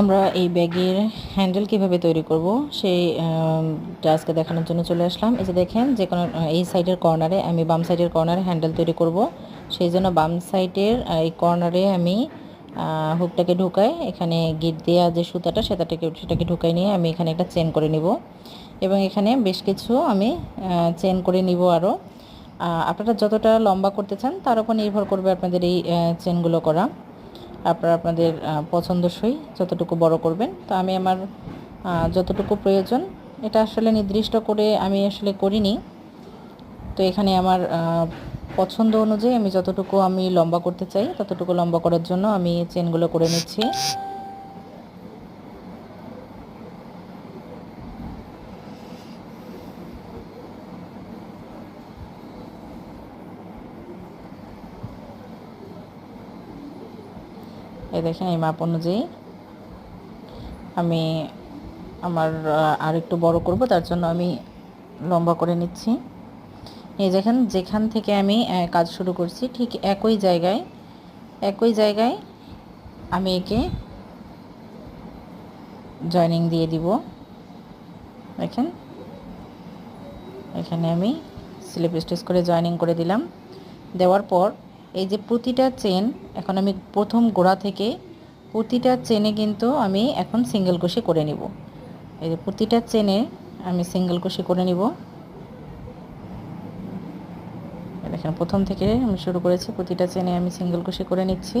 আমরা এই ব্যাগের হ্যান্ডেল কীভাবে তৈরি করব, সেই টা আজকে দেখানোর জন্য চলে আসলাম। এই যে দেখেন, যে কোনো এই সাইডের কর্নারে আমি বাম সাইডের কর্নারে হ্যান্ডেল তৈরি করব। সেই জন্য বাম সাইডের এই কর্নারে আমি হুকটাকে ঢুকাই। এখানে গিট দেওয়া যে সুতাটা সেটাকে সেটাকে ঢুকাই নিয়ে আমি এখানে একটা চেন করে নিব। এবং এখানে বেশ কিছু আমি চেন করে নিব আরও আপনারা যতটা লম্বা করতে চান, তার উপর নির্ভর করবে আপনাদের এই চেনগুলো করা। আপনারা আপনাদের পছন্দসই যতটুকু বড় করবেন। তো আমি আমার যতটুকু প্রয়োজন, এটা আসলে নির্দিষ্ট করে আমি আসলে করিনি। তো এখানে আমার পছন্দ অনুযায়ী আমি যতটুকু আমি লম্বা করতে চাই, ততটুকু লম্বা করার জন্য আমি চেনগুলো করে নিচ্ছি। এই দেখেন, এই মাপ অনুযায়ী আমি আমার আর একটু বড় করব, তার জন্য আমি লম্বা করে নিচ্ছি। এই দেখেন, যেখান থেকে আমি কাজ শুরু করছি, ঠিক একই জায়গায় একই জায়গায় আমি একে জয়েনিং দিয়ে দিব। দেখেন, এখানে আমি স্লিপ স্টিচ করে জয়েনিং করে দিলাম। দেওয়ার পর এই যে প্রতিটা চেন এখন আমি প্রথম গোড়া থেকে প্রতিটা চেনে কিন্তু আমি এখন সিঙ্গেল কষি করে নিব। এই যে প্রতিটা চেনে আমি সিঙ্গেল কষি করে নিব। দেখেন, প্রথম থেকে আমি শুরু করেছি, প্রতিটা চেনে আমি সিঙ্গেল কষি করে নিচ্ছি।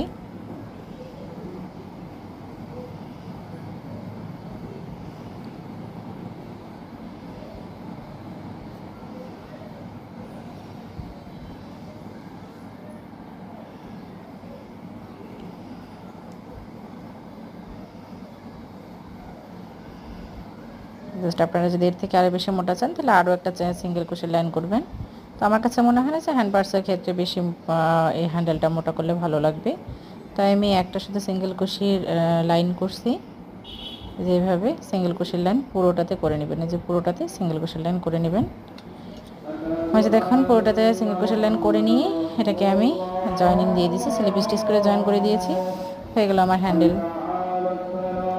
জাস্ট আপনারা যদি এর থেকে আরও বেশি মোটা চান, তাহলে আরও একটা সিঙ্গেল কুশি লাইন করবেন। তো আমার কাছে মনে হয় না যে হ্যান্ড পার্সের ক্ষেত্রে বেশি এই হ্যান্ডেলটা মোটা করলে ভালো লাগবে। তাই আমি একটা শুধু সিঙ্গেল কুশির লাইন করছি। যেভাবে সিঙ্গেল কুশির লাইন পুরোটাতে করে নেবেন। এই যে পুরোটাতে সিঙ্গেল কুশির লাইন করে নেবেন। হয়েছে দেখুন, পুরোটাতে সিঙ্গেল কুশির লাইন করে নিয়ে এটাকে আমি জয়েনিং দিয়ে দিয়েছি। স্লিপ স্টিচ করে জয়েন করে দিয়েছি। হয়ে গেল আমার হ্যান্ডেল